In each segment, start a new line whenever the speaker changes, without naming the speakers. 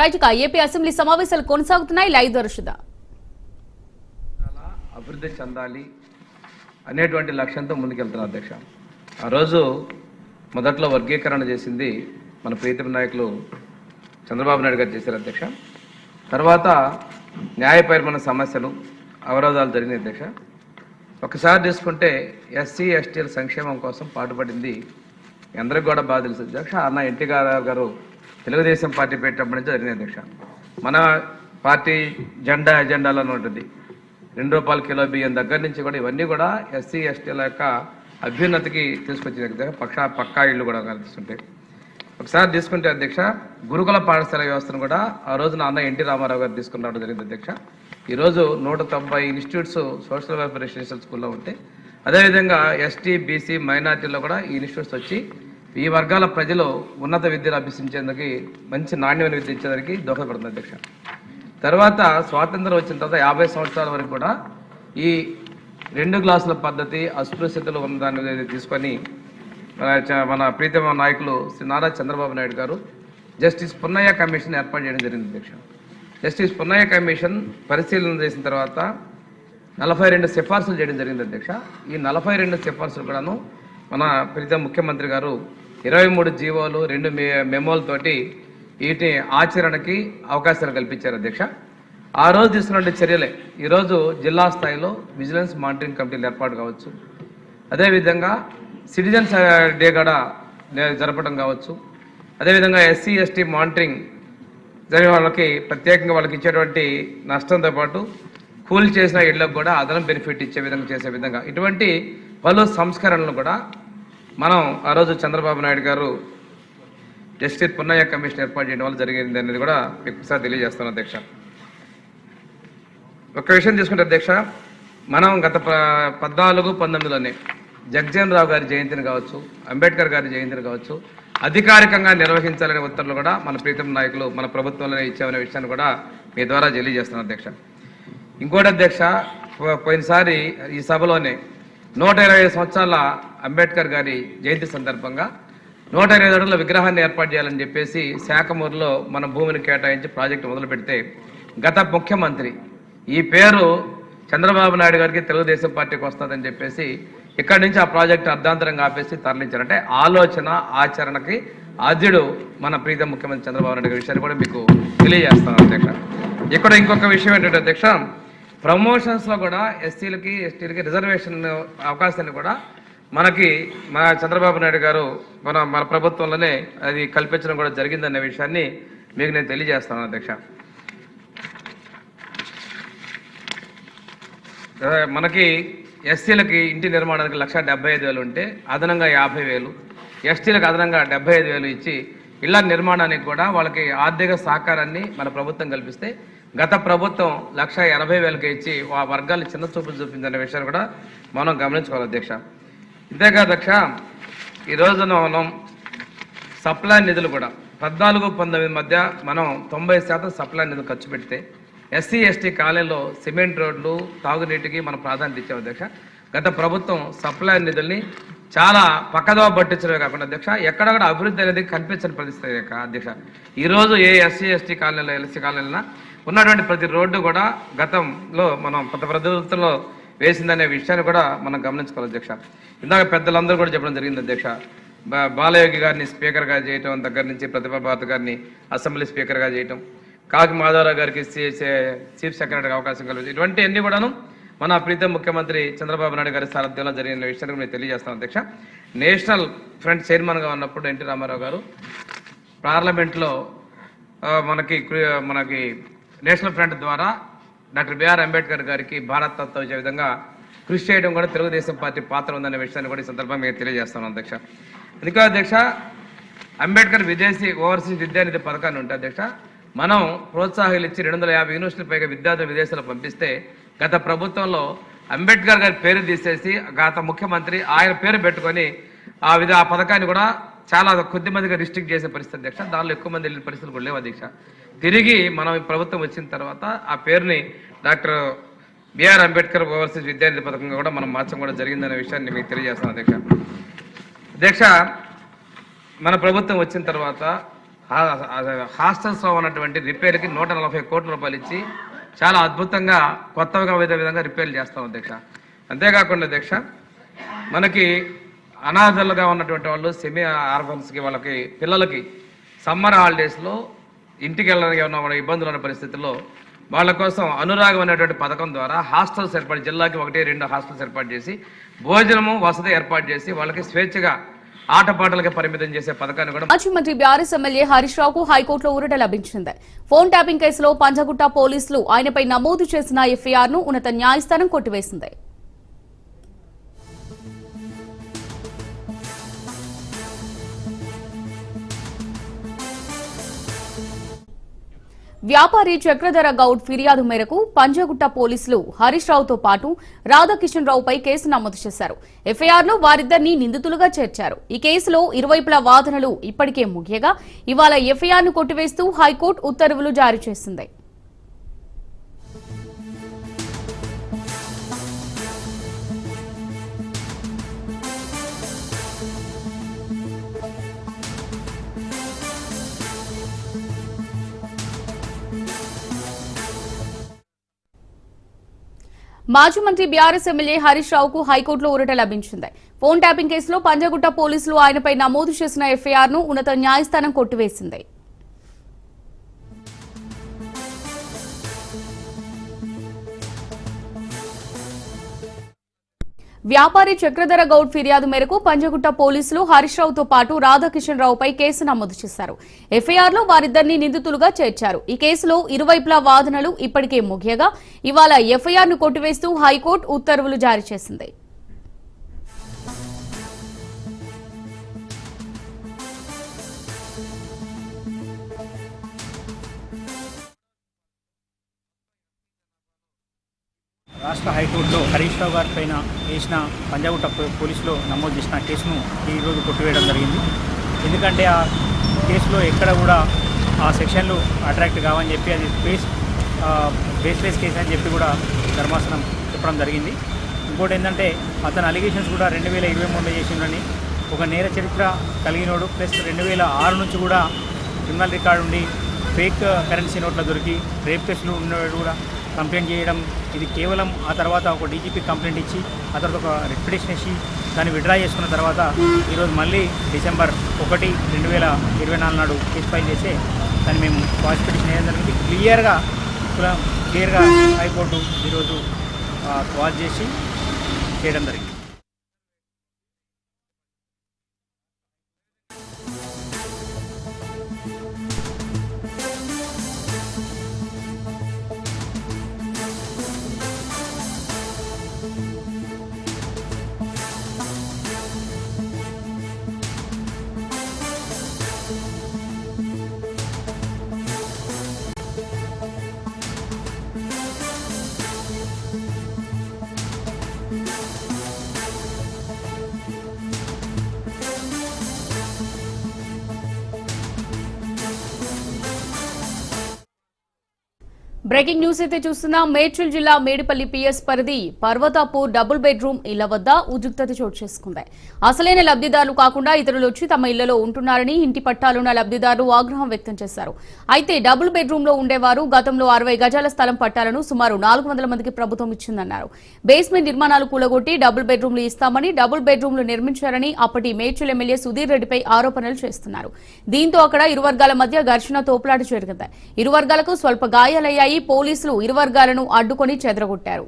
Right AP assembly సమావేశాలు కొనసాగుతున్నాయి. Live దర్శద
అభివృద్ధి చెందాలి అనేటువంటి లక్ష్యంతో ముందుకెళ్తున్నారు అధ్యక్ష. ఆ రోజు మొదట్లో వర్గీకరణ చేసింది మన ప్రీతం నాయకులు చంద్రబాబు నాయుడు గారు చేశారు అధ్యక్ష. తర్వాత న్యాయపరమైన సమస్యలు అవరోధాలు జరిగినాయి అధ్యక్ష. ఒకసారి చూసుకుంటే ఎస్సీ ఎస్టీల సంక్షేమం కోసం పాటుపడింది. ఎందరికి కూడా బాధ తెలుసు అధ్యక్ష. అన్న ఎన్టీ గారు తెలుగుదేశం పార్టీ పెట్టినప్పటి నుంచి జరిగింది అధ్యక్ష. మన పార్టీ జెండా ఎజెండాలో ఉంటుంది. రెండు రూపాయల కిలో బియ్యం దగ్గర నుంచి కూడా ఇవన్నీ కూడా ఎస్సీ ఎస్టీల యొక్క అభ్యున్నతికి తీసుకొచ్చిన పక్ష పక్కా ఇళ్ళు కూడా కనిపిస్తుంటాయి ఒకసారి తీసుకుంటే అధ్యక్ష గురుకుల పాఠశాల వ్యవస్థను కూడా ఆ రోజు నాన్న ఎన్టీ రామారావు గారు తీసుకుని రావడం జరిగింది అధ్యక్ష. ఈరోజు నూట తొంభై ఇన్స్టిట్యూట్స్ సోషల్ వెల్ఫేర్ రెసిడెన్షియల్ స్కూల్లో ఉంటాయి అదేవిధంగా ఎస్టీ బీసీ మైనార్టీలో కూడా ఈ ఇన్స్టిట్యూట్స్ వచ్చి ఈ వర్గాల ప్రజలు ఉన్నత విద్యను అభ్యసించేందుకు మంచి నాణ్యమైన విద్య ఇచ్చేందుకు దోహదపడుతుంది అధ్యక్ష. తర్వాత స్వాతంత్రం వచ్చిన తర్వాత యాభై సంవత్సరాల వరకు కూడా ఈ రెండు గ్లాసుల పద్ధతి అస్పృశ్యతలు ఉన్నదాన్ని తీసుకొని మన మన ప్రీతమ నాయకులు శ్రీ నారా చంద్రబాబు నాయుడు గారు జస్టిస్ పున్నయ్య కమిషన్ ఏర్పాటు చేయడం జరిగింది అధ్యక్ష. జస్టిస్ పున్నయ్య కమిషన్ పరిశీలన చేసిన తర్వాత నలభై రెండు సిఫార్సులు చేయడం జరిగింది అధ్యక్ష. ఈ నలభై రెండు సిఫార్సులు కూడాను మన ప్రీతం ముఖ్యమంత్రి గారు ఇరవై మూడు జీవోలు రెండు మే మెమోలతోటి వీటి ఆచరణకి అవకాశాలు కల్పించారు అధ్యక్ష. ఆ రోజు తీసుకున్న చర్యలే. ఈరోజు జిల్లా స్థాయిలో విజిలెన్స్ మానిటరింగ్ కమిటీలు ఏర్పాటు కావచ్చు. అదేవిధంగా సిటిజన్స్ డే కూడా జరపడం కావచ్చు. అదేవిధంగా ఎస్సీ ఎస్టీ మానిటరింగ్ జరిగే వాళ్ళకి ప్రత్యేకంగా వాళ్ళకి ఇచ్చేటువంటి నష్టంతో పాటు కూల్ చేసిన ఇళ్ళకు కూడా అదనం బెనిఫిట్ ఇచ్చే విధంగా చేసే విధంగా ఇటువంటి పలు సంస్కరణలు కూడా మనం ఆ రోజు చంద్రబాబు నాయుడు గారు జస్టిస్ పున్నయ్య కమిషన్ ఏర్పాటు చేయడం వల్ల జరిగింది అనేది కూడా మీకు ఒకసారి తెలియజేస్తాను అధ్యక్ష. ఒక విషయం తీసుకుంటే అధ్యక్ష మనం గత ప- పద్నాలుగు పంతొమ్మిదిలోనే జగ్జన్ రావు గారి జయంతిని కావచ్చు అంబేద్కర్ గారి జయంతిని కావచ్చు అధికారికంగా నిర్వహించాలనే ఉత్తర్వులు కూడా మన ప్రీతం నాయకులు మన ప్రభుత్వంలోనే ఇచ్చామనే విషయాన్ని కూడా మీ ద్వారా తెలియజేస్తున్నాను అధ్యక్ష. ఇంకోటి అధ్యక్ష పో- పోయినసారి ఈ సభలోనే నూట ఇరవై సంవత్సరాల అంబేద్కర్ గారి జయంతి సందర్భంగా నూట ఇరవై అడుగుల విగ్రహాన్ని ఏర్పాటు చేయాలని చెప్పేసి శాఖమూరులో మన భూమిని కేటాయించి ప్రాజెక్టు మొదలు పెడితే గత ముఖ్యమంత్రి ఈ పేరు చంద్రబాబు నాయుడు గారికి తెలుగుదేశం పార్టీకి వస్తుందని చెప్పేసి ఇక్కడి నుంచి ఆ ప్రాజెక్టు అర్ధాంతరంగా ఆపేసి తరలించారు. అంటే ఆలోచన ఆచరణకి ఆద్యుడు మన ప్రీత ముఖ్యమంత్రి చంద్రబాబు నాయుడు గారి విషయాన్ని కూడా మీకు తెలియజేస్తాను అధ్యక్ష. ఇక్కడ ఇంకొక విషయం ఏంటంటే అధ్యక్ష ప్రమోషన్స్లో కూడా ఎస్సీలకి ఎస్టీలకి రిజర్వేషన్ అవకాశాన్ని కూడా మనకి మన చంద్రబాబు నాయుడు గారు మన మన ప్రభుత్వంలోనే అది కల్పించడం కూడా జరిగిందనే విషయాన్ని మీకు నేను తెలియజేస్తాను అధ్యక్ష. మనకి ఎస్సీలకి ఇంటి నిర్మాణానికి లక్ష డెబ్బై ఐదు వేలు ఉంటే అదనంగా యాభై వేలు ఎస్టీలకు అదనంగా డెబ్బై ఐదు వేలు ఇచ్చి ఇళ్ళ నిర్మాణానికి కూడా వాళ్ళకి ఆర్థిక సహకారాన్ని మన ప్రభుత్వం కల్పిస్తే గత ప్రభుత్వం లక్ష ఎనభై వేలకి ఇచ్చి ఆ వర్గాలు చిన్న చూపు చూపిందనే విషయాన్ని కూడా మనం గమనించుకోవాలి అధ్యక్ష. ఇంతేకాదు అధ్యక్ష ఈ రోజున మనం సప్లై నిధులు కూడా పద్నాలుగు పంతొమ్మిది మధ్య మనం తొంభై శాతం సప్లై నిధులు ఖర్చు పెడితే ఎస్సీ ఎస్టీ కాలనీలో సిమెంట్ రోడ్లు తాగునీటికి మనం ప్రాధాన్యత ఇచ్చాం అధ్యక్ష. గత ప్రభుత్వం సప్లై నిధుల్ని చాలా పక్కదో పట్టించడమే కాకుండా అధ్యక్ష ఎక్కడ కూడా అభివృద్ధి అనేది కనిపించని పరిస్థితి యొక్క అధ్యక్ష. ఈరోజు ఏ ఎస్సీ ఎస్టీ కాలనీలో ఎల్సీ కాలనీలో ఉన్నటువంటి ప్రతి రోడ్డు కూడా గతంలో మనం గత ప్రభుత్వంలో వేసిందనే విషయాన్ని కూడా మనం గమనించుకోవాలి అధ్యక్ష. ఇందాక పెద్దలందరూ కూడా చెప్పడం జరిగింది అధ్యక్ష. బాలయోగి గారిని స్పీకర్గా చేయటం దగ్గర నుంచి ప్రతిభా భారత్ గారిని అసెంబ్లీ స్పీకర్గా చేయటం కాకి మాధవరావు గారికి చీఫ్ సెక్రటరీగా అవకాశం కలిగింది ఇటువంటివన్నీ కూడాను మన ప్రీత ముఖ్యమంత్రి చంద్రబాబు నాయుడు గారి సారథ్యంలో జరిగిన విషయాన్ని నేను తెలియజేస్తాను అధ్యక్ష. నేషనల్ ఫ్రంట్ చైర్మన్గా ఉన్నప్పుడు ఎన్టీ రామారావు గారు పార్లమెంట్లో మనకి మనకి నేషనల్ ఫ్రంట్ ద్వారా డాక్టర్ బిఆర్ అంబేద్కర్ గారికి భారతత్వం తత్వ వచ్చే విధంగా కృషి చేయడం కూడా తెలుగుదేశం పార్టీ పాత్ర ఉందనే విషయాన్ని కూడా ఈ సందర్భంగా మీకు తెలియజేస్తాను అధ్యక్ష. అందుకే అధ్యక్ష? అంబేద్కర్ విదేశీ ఓవర్సీస్ విద్యానిధి పథకాన్ని ఉంటే అధ్యక్ష మనం ప్రోత్సాహాలు ఇచ్చి రెండు వందల యాభై యూనివర్సిటీల పైగా విద్యార్థులు విదేశాలకు పంపిస్తే గత ప్రభుత్వంలో అంబేద్కర్ గారి పేరు తీసేసి గత ముఖ్యమంత్రి ఆయన పేరు పెట్టుకొని ఆ విధ ఆ పథకాన్ని కూడా చాలా కొద్ది మందిగా రిస్ట్రిక్ట్ చేసే పరిస్థితి అధ్యక్ష. దానిలో ఎక్కువ మంది వెళ్ళిన పరిస్థితులు కూడా లేవు అధ్యక్ష. తిరిగి మనం ప్రభుత్వం వచ్చిన తర్వాత ఆ పేరుని డాక్టర్ బిఆర్ అంబేద్కర్ ఓవర్సీస్ విద్యార్థి పథకంగా కూడా మనం మార్చడం కూడా జరిగిందనే విషయాన్ని మీకు తెలియజేస్తాను అధ్యక్ష. అధ్యక్ష మన ప్రభుత్వం వచ్చిన తర్వాత హాస్టల్స్లో ఉన్నటువంటి రిపేర్కి నూట నలభై కోట్ల రూపాయలు ఇచ్చి చాలా అద్భుతంగా కొత్తగా విధ విధంగా రిపేర్లు చేస్తాం అధ్యక్ష. అంతేకాకుండా అధ్యక్ష మనకి అనాథలుగా ఉన్నటువంటి వాళ్ళు సెమీ ఆర్ఫన్స్కి వాళ్ళకి పిల్లలకి సమ్మర్ హాలిడేస్లో ఇంటికి వెళ్ళడానికి ఏమన్నా ఇబ్బందులు ఉన్న పరిస్థితుల్లో వాళ్ళ కోసం అనురాగం అనేటువంటి పథకం ద్వారా హాస్టల్స్ ఏర్పాటు జిల్లాకి ఒకటి రెండు హాస్టల్స్ ఏర్పాటు చేసి భోజనము వసతి ఏర్పాటు చేసి వాళ్ళకి స్వేచ్ఛగా ఆటపాటలకు పరిమితం చేసే పథకాన్ని కూడా
మాజీ మంత్రి బీఆర్ఎస్ ఎమ్మెల్యే హరీష్ రావుకు హైకోర్టులో ఊరట లభించింది. ఫోన్ ట్యాపింగ్ కేసులో పంజగుట్ట పోలీసులు ఆయనపై నమోదు చేసిన ఎఫ్ఐఆర్ను ఉన్నత న్యాయస్థానం కొట్టివేసింది. వ్యాపారి చక్రధర గౌడ్ ఫిర్యాదు మేరకు పంజగుట్ట పోలీసులు హరీష్ రావుతో పాటు రాధాకిషన్ రావుపై కేసు నమోదు చేశారు. ఎఫ్ఐఆర్లో వారిద్దరిని నిందితులుగా చేర్చారు. ఈ కేసులో ఇరువైపుల వాదనలు ఇప్పటికే ముగియగా ఇవాళ ఎఫ్ఐఆర్ను కొట్టివేస్తూ హైకోర్టు ఉత్తర్వులు జారీ చేసింది. మాజీ మంత్రి బీఆర్ఎస్ ఎమ్మెల్యే హరీష్ రావుకు హైకోర్టులో ఊరట లభించింది. ఫోన్ ట్యాపింగ్ కేసులో పంజగుట్ట పోలీసులు ఆయనపై నమోదు చేసిన ఎఫ్ఐఆర్ను ఉన్నత న్యాయస్థానం కొట్టివేసింది. వ్యాపారి చక్రధర గౌడ్ ఫిర్యాదు మేరకు పంజగుట్ట పోలీసులు హరీష్ రావుతో పాటు రాధాకిషన్ రావుపై కేసు నమోదు చేశారు. ఎఫ్ఐఆర్లో వారిద్దరిని నిందితులుగా చేర్చారు. ఈ కేసులో ఇరువైపులా వాదనలు ఇప్పటికే ముగియగా ఇవాళ ఎఫ్ఐఆర్ను కొట్టివేస్తూ హైకోర్టు ఉత్తర్వులు జారీ చేసింది.
రాష్ట్ర హైకోర్టులో హరీష్ రావు గారి పైన వేసిన పంజాగుట్ట పోలీసులో నమోదు చేసిన కేసును ఈరోజు కొట్టివేయడం జరిగింది. ఎందుకంటే ఆ కేసులో ఎక్కడ కూడా ఆ సెక్షన్లు అట్రాక్ట్ కావని చెప్పి అది బేస్ బేస్లెస్ కేసు అని చెప్పి కూడా ధర్మాసనం చెప్పడం జరిగింది. ఇంకోటి ఏంటంటే అతని అలిగేషన్స్ కూడా రెండు వేల ఇరవై మూడులో చేసిండని ఒక నేర చరిత్ర కలిగినోడు ప్లస్ రెండు వేల ఆరు నుంచి కూడా క్రిమినల్ రికార్డు ఉండి ఫేక్ కరెన్సీ నోట్ల దొరికి రేప్ కేసులు ఉన్నవాడు కూడా కంప్లైంట్ చేయడం ఇది కేవలం ఆ తర్వాత ఒక డీజీపీ కంప్లైంట్ ఇచ్చి ఆ తర్వాత ఒక రిపిటేషన్ ఇచ్చి దాన్ని విడ్రా చేసుకున్న తర్వాత ఈరోజు మళ్ళీ డిసెంబర్ ఒకటి రెండు వేల ఇరవై నాలుగు నాడు కేసు ఫైల్ చేస్తే దాన్ని మేము వాయిస్ పిటిషన్ వేయడం జరిగింది. క్లియర్గా క్లియర్గా హైకోర్టు ఈరోజు వాచ్ చేసి చేయడం జరిగింది.
బ్రేకింగ్ న్యూస్ అయితే చూస్తున్నాం. మేడ్చల్ జిల్లా మేడిపల్లి పిఎస్ పరిధి పర్వతాపూర్ డబుల్ బెడ్రూమ్ ఇళ్ళ వద్ద ఉద్రిక్తత చోటు చేసుకుంది. అసలైన లబ్ధిదారులు కాకుండా ఇతరులు వచ్చి తమ ఇళ్ళలో ఉంటున్నారని ఇంటి పట్టాలున్న లబ్ధిదారులు ఆగ్రహం వ్యక్తం చేశారు. అయితే డబుల్ బెడ్రూమ్లో ఉండేవారు గతంలో అరవై గజాల స్థలం పట్టాలను సుమారు నాలుగు వందల మందికి ప్రభుత్వం ఇచ్చిందన్నారు. బేస్మెంట్ నిర్మాణాలు కూలగొట్టి డబుల్ బెడ్రూమ్లు ఇస్తామని డబుల్ బెడ్రూమ్లు నిర్మించారని అప్పటి మేడ్చల్ ఎమ్మెల్యే సుధీర్ రెడ్డిపై ఆరోపణలు చేస్తున్నారు. దీంతో అక్కడ ఇరు వర్గాల మధ్య ఘర్షణ తోపులాట జరిగింది. ఇరు వర్గాలకు స్వల్ప గాయాలయ్యాయి. పోలీసులు ఇరు వర్గాలను అడ్డుకొని చెదరగొట్టారు.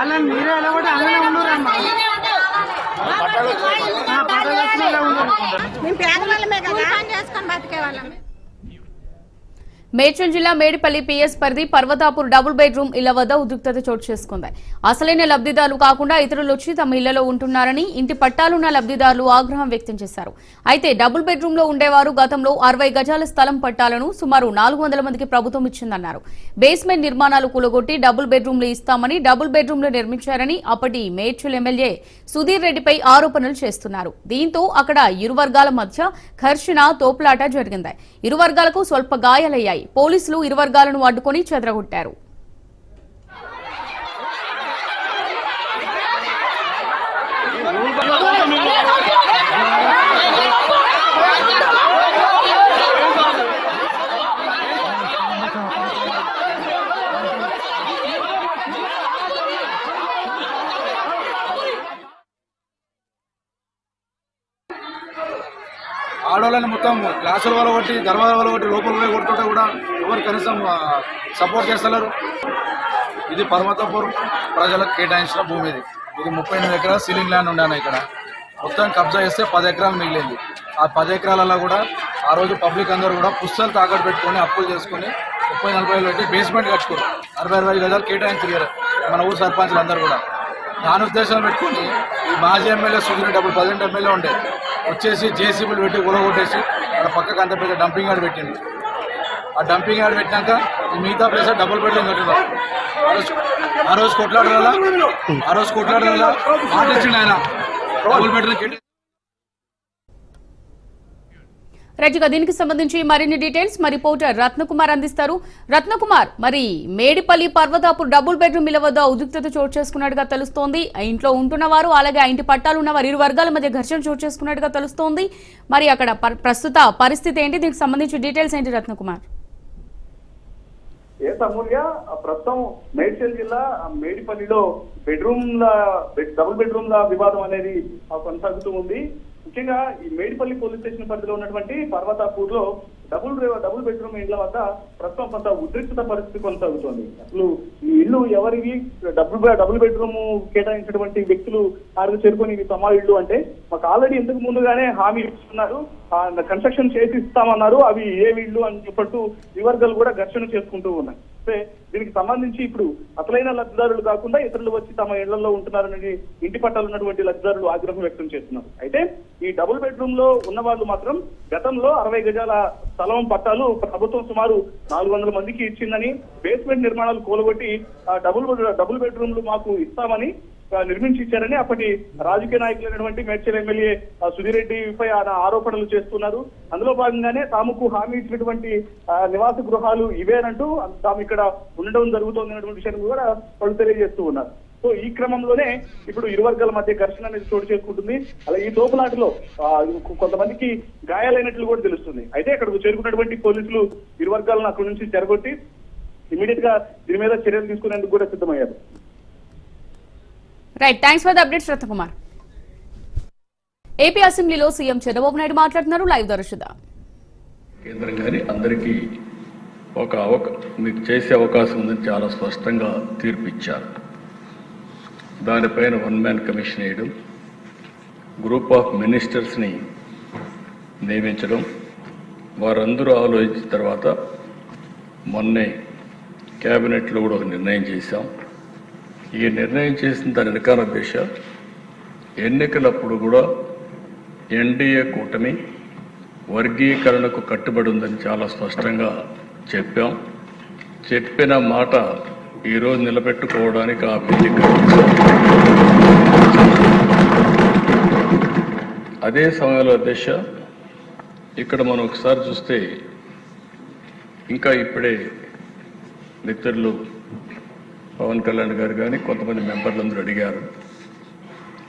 అలా మీరే ఎలా కూడా అలానే ఉన్నారమ్మా.
మేము పేదవాళ్ళమే కదా. చేసుకొని బతికే వాళ్ళమే
మేడ్చల్ జిల్లా మేడిపల్లి పిఎస్ పరిధి పర్వతాపూర్ డబుల్ బెడ్రూమ్ ఇళ్ళ వద్ద ఉద్రిక్తత చోటు చేసుకుంది. అసలైన లబ్ధిదారులు కాకుండా ఇతరులు వచ్చి తమ ఇళ్ళలో ఉంటున్నారని ఇంటి పట్టాలున్న లబ్ధిదారులు ఆగ్రహం వ్యక్తం చేశారు. అయితే డబుల్ బెడ్రూమ్లో ఉండేవారు గతంలో అరవై గజాల స్థలం పట్టాలను సుమారు నాలుగు వందల మందికి ప్రభుత్వం ఇచ్చిందన్నారు. బేస్మెంట్ నిర్మాణాలు కూలగొట్టి డబుల్ బెడ్రూమ్లు ఇస్తామని డబుల్ బెడ్రూమ్లు నిర్మించారని అప్పటి మేడ్చల్ ఎమ్మెల్యే సుధీర్ రెడ్డిపై ఆరోపణలు చేస్తున్నారు. దీంతో అక్కడ ఇరు వర్గాల మధ్య ఘర్షణ తోపులాట జరిగింది. ఇరు వర్గాలకు స్వల్ప గాయాలయ్యాయి. పోలీసులు ఇరు వర్గాలను అడ్డుకొని చెదరగొట్టారు.
ఆడవాళ్ళని మొత్తం గ్లాసుల వల్ల కొట్టి దర్వాజా వల్ల కొట్టి లోపల పోయి కొడుతుంటే కూడా ఎవరు కనీసం సపోర్ట్ చేస్తలేరు. ఇది పర్వతపూర్ ప్రజలకు కేటాయించిన భూమి ఇది ఇది ముప్పై ఎనిమిది ఎకరాల సీలింగ్ ల్యాండ్ ఉండాను ఇక్కడ. మొత్తం కబ్జా చేస్తే పది ఎకరాలు మిగిలింది. ఆ పది ఎకరాలలో కూడా ఆ రోజు పబ్లిక్ అందరూ కూడా పుస్తకాలు తాకట్టు పెట్టుకొని అప్పులు చేసుకొని ముప్పై నలభై వేలు పెట్టి బేస్మెంట్ కట్టుకోరు అరవై అరవై గజాలు కేటాయించారు మన ఊరు సర్పంచులు అందరూ కూడా. దాని ఉద్దేశాలు పెట్టుకొని ఈ మాజీ ఎమ్మెల్యే సుధీర్ డబ్బులు పదిహేను ఎమ్మెల్యే ఉండే. వచ్చేసి జేసీబీలు పెట్టి ఉలగొట్టేసి అక్కడ పక్కకు అంత పెద్ద డంపింగ్ యార్డ్ పెట్టింది ఆ డంపింగ్ యార్డ్ పెట్టినాక మిగతా ప్లేస్ డబుల్ బెడ్రూమ్ కట్టినారు ఆ రోజు ఆ రోజు ఆ రోజు కొట్లాడగల మాట ఆయన. డబుల్ బెడ్రూమ్ కట్టి
దీనికి సంబంధించి మరిన్ని డీటెయిల్స్ మరి రిపోర్టర్ రత్నకుమార్ అందిస్తారు. రత్నకుమార్ మరి మేడిపల్లి పర్వతాపు డబుల్ బెడ్రూమ్ ఇళ్ళ వద్ద ఉద్రిక్తత చోటు చేసుకున్నట్టుగా తెలుస్తోంది. ఇంట్లో ఇంట్లో ఉంటున్నవారు అలాగే ఇంటి పట్టాలు ఉన్నవారు ఇరు వర్గాల మధ్య ఘర్షణ చోటు చేసుకున్నట్టుగా తెలుస్తోంది. మరి అక్కడ ప్రస్తుత పరిస్థితి ఏంటి? దీనికి సంబంధించి డీటెయిల్స్ ఏంటి రత్నకుమార్?
ఏ అమూల్య ప్రస్తుతం మేడ్చల్ జిల్లా మేడిపల్లిలో బెడ్రూమ్ల డబుల్ బెడ్రూమ్ల వివాదం అనేది కొనసాగుతూ ఉంది. ముఖ్యంగా ఈ మేడిపల్లి పోలీస్ స్టేషన్ పరిధిలో ఉన్నటువంటి పర్వతాపూర్లో డబుల్ డబుల్ బెడ్రూమ్ ఇండ్ల వద్ద ప్రస్తుతం కొంత ఉద్రిక్తత పరిస్థితి కొనసాగుతోంది. అసలు ఈ ఇల్లు ఎవరివి? డబుల్ డబుల్ బెడ్రూమ్ కేటాయించినటువంటి వ్యక్తులు ఆరు చేరుకొని ఇవి తమ ఇల్లు అంటే మాకు ఆల్రెడీ ఇంతకు ముందుగానే హామీ ఇస్తున్నారు కన్స్ట్రక్షన్ చేసి ఇస్తామన్నారు. అవి ఏ ఇల్లు అని చెప్పట్టు వివర్గాలు కూడా ఘర్షణ చేసుకుంటూ ఉన్నాయి. చూస్తే దీనికి సంబంధించి ఇప్పుడు అసలైన లబ్ధిదారులు కాకుండా ఇతరులు వచ్చి తమ ఇళ్ళలో ఉంటున్నారని ఇంటి పట్టాలు ఉన్నటువంటి లబ్ధిదారులు ఆగ్రహం వ్యక్తం చేస్తున్నారు. అయితే ఈ డబుల్ బెడ్రూమ్లో ఉన్న వాళ్ళు మాత్రం గతంలో అరవై గజాల స్థలం పట్టాలు ప్రభుత్వం సుమారు నాలుగు వందల మందికి ఇచ్చిందని బేస్మెంట్ నిర్మాణాలు కూలగొట్టి ఆ డబుల్ డబుల్ బెడ్రూమ్లు మాకు ఇస్తామని నిర్మించి ఇచ్చారని అప్పటి రాజకీయ నాయకులైనటువంటి మేడ్చల్ ఎమ్మెల్యే సుధీర్ రెడ్డిపై ఆయన ఆరోపణలు చేస్తున్నారు. అందులో భాగంగానే తాముకు హామీ ఇచ్చినటువంటి నివాస గృహాలు ఇవేనంటూ తాము ఇక్కడ ఉండడం జరుగుతుంది అనేటువంటి విషయాన్ని కూడా వాళ్ళు తెలియజేస్తూ ఉన్నారు. సో ఈ క్రమంలోనే ఇప్పుడు ఇరు వర్గాల మధ్య ఘర్షణ అనేది చోటు చేసుకుంటుంది. అలా ఈ తోపులాటలో కొంతమందికి గాయాలైనట్లు కూడా తెలుస్తుంది. అయితే అక్కడికి చేరుకున్నటువంటి పోలీసులు ఇరు వర్గాలను అక్కడి నుంచి చెరగొట్టి ఇమీడియట్గా దీని మీద చర్యలు తీసుకునేందుకు కూడా సిద్ధమయ్యారు.
Right thanks for the update Shraddha Kumar AP అసెంబ్లీలో సీఎం చంద్రబాబు నాయుడు మాట్లాడుతున్నారు. లైవ్ దర్శుదా
కేంద్రం కానీ అందరికీ ఒక అవక మీకు చేసే అవకాశం ఉందని చాలా స్పష్టంగా తీర్పు ఇచ్చారు దానిపైన వన్ మ్యాన్ కమిషన్ వేయడం గ్రూప్ ఆఫ్ మినిస్టర్స్ని నియమించడం వారందరూ ఆలోచించిన తర్వాత మొన్నే క్యాబినెట్లో కూడా ఒక నిర్ణయం చేశాం. ఈ నిర్ణయం చేసిన దాని వెనకాల దిశ ఎన్నికలప్పుడు కూడా ఎన్డీఏ కూటమి వర్గీకరణకు కట్టుబడి ఉందని చాలా స్పష్టంగా చెప్పాం. చెప్పిన మాట ఈరోజు నిలబెట్టుకోవడానికి ఆ బిల్లు అదే సమయంలో దిశ ఇక్కడ మనం ఒకసారి చూస్తే ఇంకా ఇప్పుడే మిత్రులు పవన్ కళ్యాణ్ గారు కానీ కొంతమంది మెంబర్లు అందరూ అడిగారు.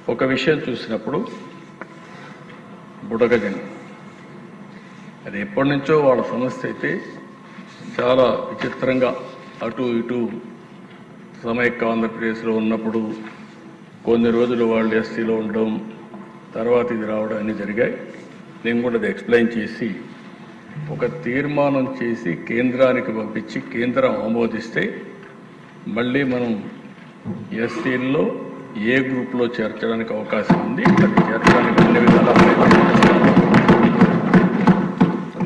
ఒక విషయం చూసినప్పుడు బుడగజన్. అది ఎప్పటి నుంచో వాళ్ళ సమస్య అయితే చాలా విచిత్రంగా అటు ఇటు సమైక్య ఆంధ్రప్రదేశ్లో ఉన్నప్పుడు కొన్ని రోజులు వాళ్ళు ఎస్సీలో ఉండడం తర్వాత ఇది రావడం అన్నీ జరిగాయి. నేను కూడా అది ఎక్స్ప్లెయిన్ చేసి ఒక తీర్మానం చేసి కేంద్రానికి పంపించి కేంద్రం ఆమోదిస్తే మళ్ళీ మనం ఎస్సీల్లో ఏ గ్రూప్లో చేర్చడానికి అవకాశం ఉంది? అది చేర్చడానికి అన్ని విధాలు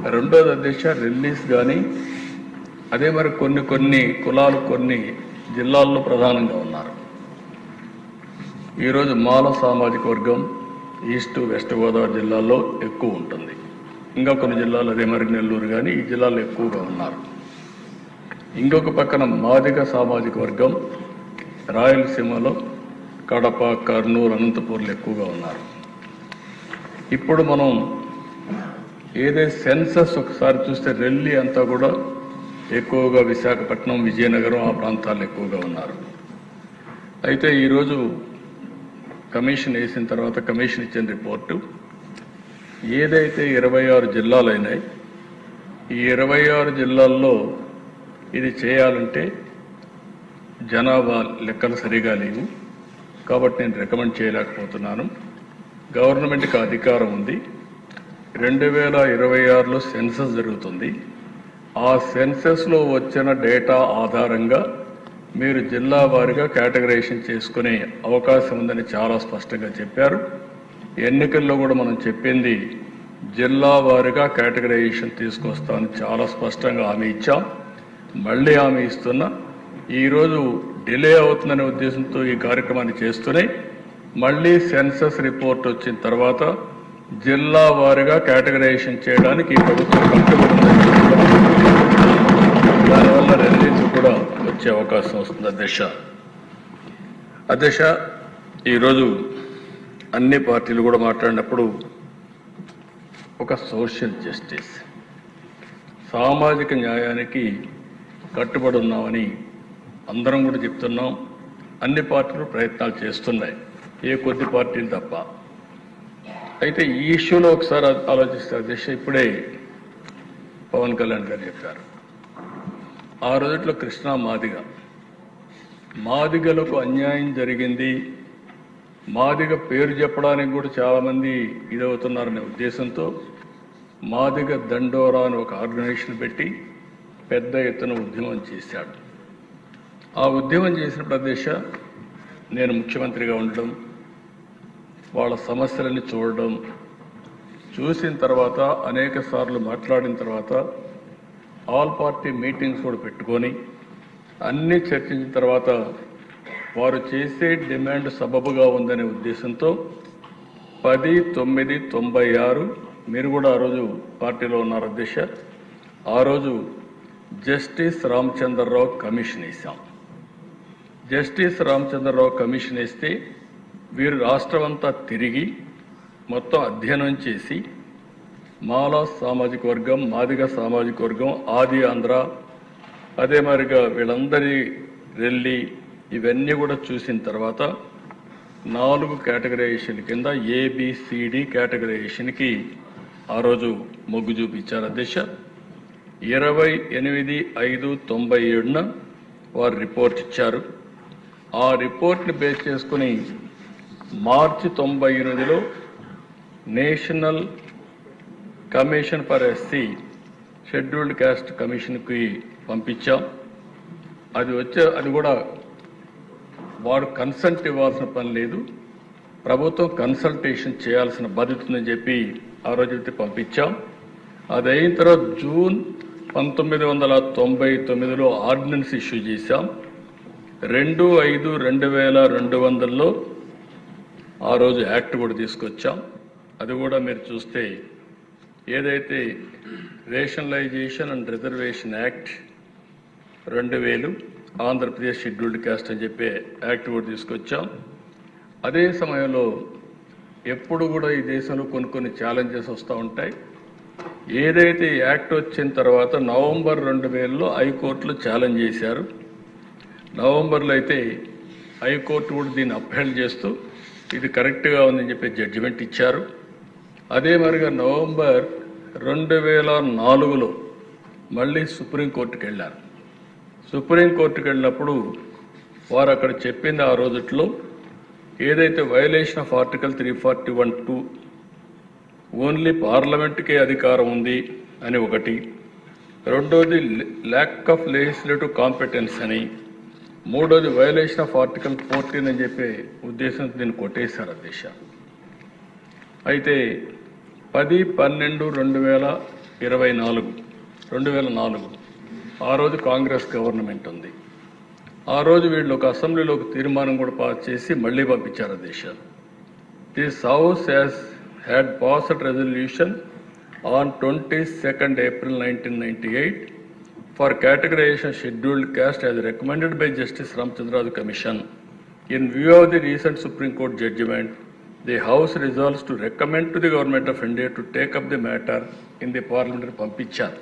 రెండోది అధ్యక్ష రిలీజ్ కానీ అదే మరి కొన్ని కొన్ని కులాలు కొన్ని జిల్లాల్లో ప్రధానంగా ఉన్నారు. ఈరోజు మాల సామాజిక వర్గం ఈస్ట్ వెస్ట్ గోదావరి జిల్లాల్లో ఎక్కువ ఉంటుంది. ఇంకా కొన్ని జిల్లాలు అదే మరి నెల్లూరు కానీ ఈ జిల్లాలో ఎక్కువగా ఉన్నారు. ఇంకొక పక్కన మాదిగ సామాజిక వర్గం రాయలసీమలో కడప కర్నూలు అనంతపూర్లు ఎక్కువగా ఉన్నారు. ఇప్పుడు మనం ఏదైతే సెన్సస్ ఒకసారి చూస్తే రెల్లి అంతా కూడా ఎక్కువగా విశాఖపట్నం విజయనగరం ఆ ప్రాంతాల్లో ఎక్కువగా ఉన్నారు. అయితే ఈరోజు కమిషన్ వేసిన తర్వాత కమిషన్ ఇచ్చిన రిపోర్టు ఏదైతే ఇరవై ఆరు జిల్లాలైనాయి ఈ ఇరవై ఆరు జిల్లాల్లో ఇది చేయాలంటే జనాభా లెక్కలు సరిగా లేవు. కాబట్టి నేను రికమెండ్ చేయలేకపోతున్నాను. గవర్నమెంట్కి అధికారం ఉంది. రెండు వేల ఇరవై ఆరులో సెన్సస్ జరుగుతుంది. ఆ సెన్సస్లో వచ్చిన డేటా ఆధారంగా మీరు జిల్లా వారీగా కేటగరైజేషన్ చేసుకునే అవకాశం ఉందని చాలా స్పష్టంగా చెప్పారు. ఎన్నికల్లో కూడా మనం చెప్పింది జిల్లా వారీగా కేటగరైజేషన్ తీసుకొస్తామని చాలా స్పష్టంగా హామీ ఇచ్చాం. మళ్ళీ హామీ ఇస్తున్నా ఈరోజు డిలే అవుతుందనే ఉద్దేశంతో ఈ కార్యక్రమాన్ని చేస్తున్నాయి మళ్ళీ సెన్సస్ రిపోర్ట్ వచ్చిన తర్వాత జిల్లా వారీగా కేటగరైజేషన్ చేయడానికి ఈ ప్రభుత్వం కట్టుబడి దానివల్ల రిలీజ్ కూడా వచ్చే అవకాశం వస్తుంది అధ్యక్ష. అధ్యక్ష ఈరోజు అన్ని పార్టీలు కూడా మాట్లాడినప్పుడు ఒక సోషల్ జస్టిస్ సామాజిక న్యాయానికి కట్టుబడి ఉన్నామని అందరం కూడా చెప్తున్నాం. అన్ని పార్టీలు ప్రయత్నాలు చేస్తున్నాయి. ఏ కొద్ది పార్టీలు తప్ప. అయితే ఈ ఇష్యూలో ఒకసారి ఆలోచిస్తే అధ్యక్ష ఇప్పుడే పవన్ కళ్యాణ్ గారు చెప్పారు. ఆ రోజుట్లో కృష్ణా మాదిగ. మాదిగలకు అన్యాయం జరిగింది. మాదిగ పేరు చెప్పడానికి కూడా చాలామంది ఇదవుతున్నారనే ఉద్దేశంతో మాదిగ దండోరా అని ఒక ఆర్గనైజేషన్ పెట్టి పెద్ద ఎత్తున ఉద్యమం చేశాడు. ఆ ఉద్యమం చేసిన ప్రదేశ నేను ముఖ్యమంత్రిగా ఉండడం వాళ్ళ సమస్యలని చూడడం చూసిన తర్వాత అనేక సార్లు మాట్లాడిన తర్వాత ఆల్ పార్టీ మీటింగ్స్ కూడా పెట్టుకొని అన్నీ చర్చించిన తర్వాత వారు చేసే డిమాండ్ సబబుగా ఉందనే ఉద్దేశంతో పది తొమ్మిది తొంభై ఆరు మీరు కూడా ఆ రోజు పార్టీలో ఉన్నారు అధ్యక్ష ఆ రోజు జస్టిస్ రామచంద్రరావు కమిషన్ వేశాం. జస్టిస్ రామచంద్రరావు కమిషన్ వేస్తే వీరు రాష్ట్రమంతా తిరిగి మొత్తం అధ్యయనం చేసి మాలా సామాజిక వర్గం మాదిగ సామాజిక వర్గం ఆది ఆంధ్ర అదే మరిగా వీళ్ళందరి రెల్లి ఇవన్నీ కూడా చూసిన తర్వాత నాలుగు కేటగరైజేషన్ కింద ఏబిసిడి కేటగరైజేషన్కి ఆ రోజు మొగ్గు చూపించారు అధ్యక్ష. ఇరవై ఎనిమిది ఐదు తొంభై ఏడున వారు రిపోర్ట్ ఇచ్చారు. ఆ రిపోర్ట్ని బేస్ చేసుకుని మార్చి తొంభై ఎనిమిదిలో national commission for SC scheduled caste కమిషన్కి పంపించాం. అది వచ్చే అది కూడా వాడు కన్సల్ట్ ఇవ్వాల్సిన పని లేదు. ప్రభుత్వం కన్సల్టేషన్ చేయాల్సిన బాధ్యత ఉందని చెప్పి ఆ రోజు పంపించాం. అది అయిన తర్వాత జూన్ పంతొమ్మిది వందల తొంభై తొమ్మిదిలో ఆర్డినెన్స్ ఇష్యూ చేశాం. రెండు ఐదు రెండు వేల రెండు వందల్లో ఆ రోజు యాక్ట్ కూడా తీసుకొచ్చాం. అది కూడా మీరు చూస్తే ఏదైతే రేషనలైజేషన్ అండ్ రిజర్వేషన్ యాక్ట్ రెండు వేలు ఆంధ్రప్రదేశ్ షెడ్యూల్డ్ క్యాస్ట్ అని చెప్పే యాక్ట్ కూడా తీసుకొచ్చాం. అదే సమయంలో ఎప్పుడు కూడా ఈ దేశంలో కొన్ని కొన్ని ఛాలెంజెస్ వస్తూ ఉంటాయి. ఏదైతే యాక్ట్ వచ్చిన తర్వాత నవంబర్ రెండు వేలలో హైకోర్టులో ఛాలెంజ్ చేశారు. నవంబర్లో అయితే హైకోర్టు కూడా దీన్ని అప్హెల్డ్ చేస్తూ ఇది కరెక్ట్గా ఉందని చెప్పి జడ్జిమెంట్ ఇచ్చారు. అదే మరిగా నవంబర్ రెండు వేల నాలుగులో మళ్ళీ సుప్రీంకోర్టుకి వెళ్ళారు. సుప్రీంకోర్టుకి వెళ్ళినప్పుడు వారు అక్కడ చెప్పింది ఆ రోజుట్లో ఏదైతే violation of article three forty one two only పార్లమెంట్కే అధికారం ఉంది అని ఒకటి. రెండోది ల్యాక్ ఆఫ్ లెజిస్లేటివ్ కాంపిటెన్స్ అని. మూడోది వయలేషన్ ఆఫ్ ఆర్టికల్ ఫోర్టీన్ అని చెప్పే ఉద్దేశంతో దీన్ని కొట్టేశారు అధ్యక్ష అయితే పది పన్నెండు రెండు వేల ఇరవై నాలుగు రెండు వేల నాలుగు ఆ రోజు కాంగ్రెస్ గవర్నమెంట్ ఉంది. ఆ రోజు వీళ్ళు ఒక అసెంబ్లీలో ఒక తీర్మానం కూడా పాస్ చేసి మళ్ళీ పంపించారు దేశాలు this house as had passed resolution on twenty second April nineteen for categorization scheduled caste as recommended by Justice Ramchandraju Commission. In view of the recent Supreme Court judgment, the House resolves to recommend to the Government of India to take up the matter in the parliamentary పంపించారు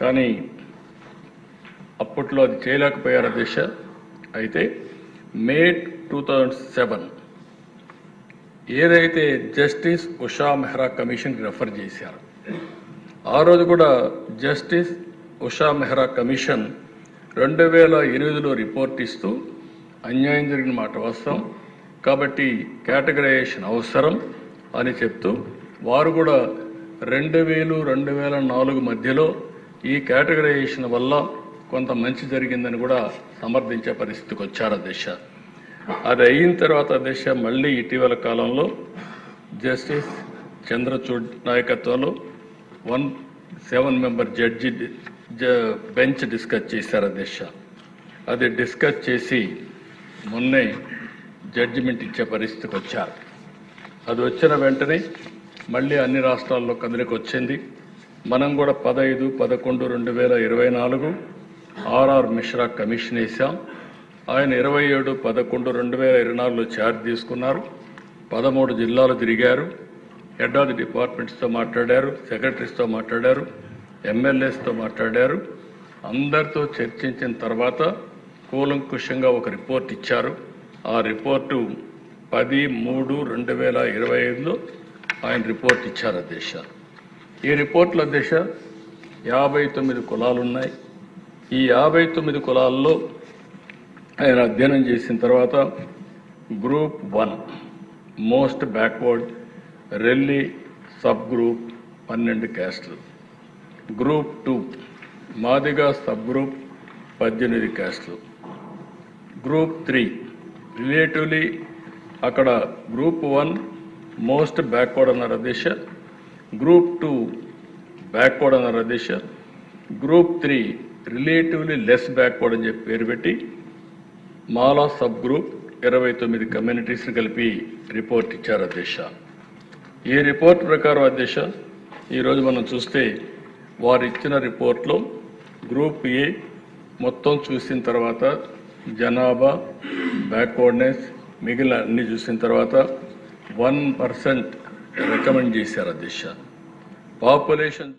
కానీ అప్పట్లో అది చేయలేకపోయారు దిశ అయితే May two thousand seven ఏదైతే justice Usha Mehra కమిషన్కి refer చేశారు ఆ రోజు కూడా జస్టిస్ ఉషా మెహ్రా కమిషన్ రెండు వేల ఎనిమిదిలో రిపోర్ట్ ఇస్తూ అన్యాయం జరిగిన మాట వస్తాం కాబట్టి కేటగరైజేషన్ అవసరం అని చెప్తూ వారు కూడా రెండు వేలు రెండు వేల నాలుగు మధ్యలో ఈ కేటగరైజేషన్ వల్ల కొంత మంచి జరిగిందని కూడా సమర్థించే పరిస్థితికి వచ్చారు దిశ. అది అయిన తర్వాత దిశ మళ్ళీ ఇటీవల కాలంలో జస్టిస్ చంద్రచూడ్ నాయకత్వంలో వన్ సెవెన్ మెంబర్ జడ్జి జ- బెంచ్ డిస్కస్ చేశారు దిశ. అది డిస్కస్ చేసి మొన్నే జడ్జిమెంట్ ఇచ్చే పరిస్థితికి వచ్చారు. అది వచ్చిన వెంటనే మళ్ళీ అన్ని రాష్ట్రాల్లో కదలికి వచ్చింది. మనం కూడా పదహైదు పదకొండు రెండు వేల ఇరవై నాలుగు ఆర్ఆర్ మిశ్రా కమిషన్ వేసాం. ఆయన ఇరవై ఏడు పదకొండు రెండు వేల ఇరవై నాలుగులో ఛార్జ్ తీసుకున్నారు. పదమూడు జిల్లాలు తిరిగారు. హెడ్ ఆఫ్ ది డిపార్ట్మెంట్స్తో మాట్లాడారు. సెక్రటరీస్తో మాట్లాడారు. ఎమ్మెల్యేస్తో మాట్లాడారు. అందరితో చర్చించిన తర్వాత కూలంకుషంగా ఒక రిపోర్ట్ ఇచ్చారు. ఆ రిపోర్టు పది మూడు రెండు వేల ఇరవై ఐదులో ఆయన రిపోర్ట్ ఇచ్చారు అధ్యక్ష ఈ రిపోర్ట్ల అధ్యక్ష యాభై తొమ్మిది కులాలు ఉన్నాయి ఈ యాభై తొమ్మిది కులాల్లో ఆయన అధ్యయనం చేసిన తర్వాత group one most backward Relli sub group పన్నెండు క్యాస్టులు. Group two Madiga sub group పద్దెనిమిది క్యాస్టులు. గ్రూప్ త్రీ రిలేటివ్లీ అక్కడ గ్రూప్ వన్ మోస్ట్ బ్యాక్వర్డ్ అన్నారు దిశ గ్రూప్ టూ బ్యాక్వర్డ్ అన్నారు దిశ group three relatively less backward అని చెప్పి పేరు పెట్టి మాలా సబ్ గ్రూప్ ఇరవై తొమ్మిది కమ్యూనిటీస్ని కలిపి రిపోర్ట్ ఇచ్చారు అధ్యక్ష. ఈ రిపోర్ట్ ప్రకారం అధ్యక్ష ఈరోజు మనం చూస్తే వారు ఇచ్చిన రిపోర్ట్లో గ్రూప్ ఏ మొత్తం చూసిన తర్వాత జనాభా బ్యాక్వర్డ్నెస్ మిగిలిన అన్ని చూసిన తర్వాత వన్ పర్సెంట్ రికమెండ్ చేశారు అధ్యక్ష. పాపులేషన్